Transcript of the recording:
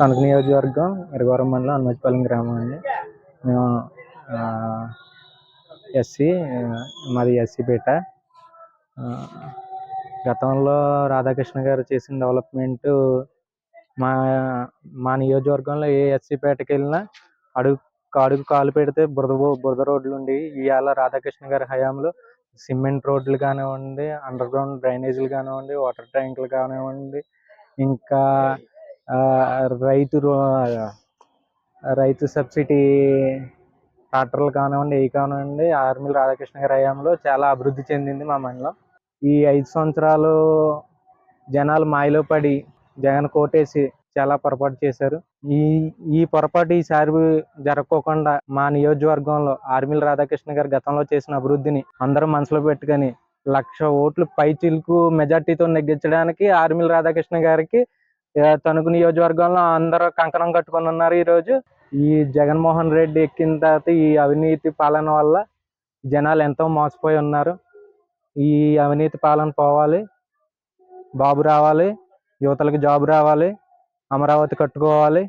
తణుకు నియోజకవర్గం ఎరగవరం మండలం హనుమతిపాలెం గ్రామం అండి. మేము ఎస్సీ మాది ఎస్సీపేట గతంలో రాధాకృష్ణ గారు చేసిన డెవలప్మెంట్ మా మా నియోజకవర్గంలో ఏ ఎస్సీ పేటకి వెళ్ళినా అడుగు అడుగు కాలు పెడితే బురద బురద రోడ్లు ఉండేవి. ఇవాళ రాధాకృష్ణ గారి హయాంలో సిమెంట్ రోడ్లు కానివ్వండి అండర్ గ్రౌండ్ డ్రైనేజీలు కానివ్వండి వాటర్ ట్యాంకులు కానివ్వండి ఇంకా రైతు రో- రైతు సబ్సిడీ ట్రాక్టర్లు కానివ్వండి ఏ కానివ్వండి ఆర్మీల రాధాకృష్ణ గారి హయాంలో చాలా అభివృద్ధి చెందింది మా మండలం. ఈ ఐదు సంవత్సరాలు జనాలు మాయలో పడి జగన్ కోటేసి చాలా పొరపాటు చేశారు. ఈ ఈ పొరపాటు ఈసారి జరగకోకుండా మా నియోజకవర్గంలో ఆర్మీల రాధాకృష్ణ గారు గతంలో చేసిన అభివృద్ధిని అందరూ మనసులో పెట్టుకొని లక్ష ఓట్లు పై చిలుకు మెజార్టీతో నెగ్గించడానికి ఆర్మీల రాధాకృష్ణ గారికి తణుకు నియోజకవర్గంలో అందరూ కంకణం కట్టుకొని ఉన్నారు ఈరోజు. ఈ జగన్మోహన్ రెడ్డి ఎక్కిన తర్వాత ఈ అవినీతి పాలన వల్ల జనాలు ఎంతో మోసపోయి ఉన్నారు. ఈ అవినీతి పాలన పోవాలి. బాబు రావాలి. యువతలకు జాబ్ రావాలి. అమరావతి కట్టుకోవాలి.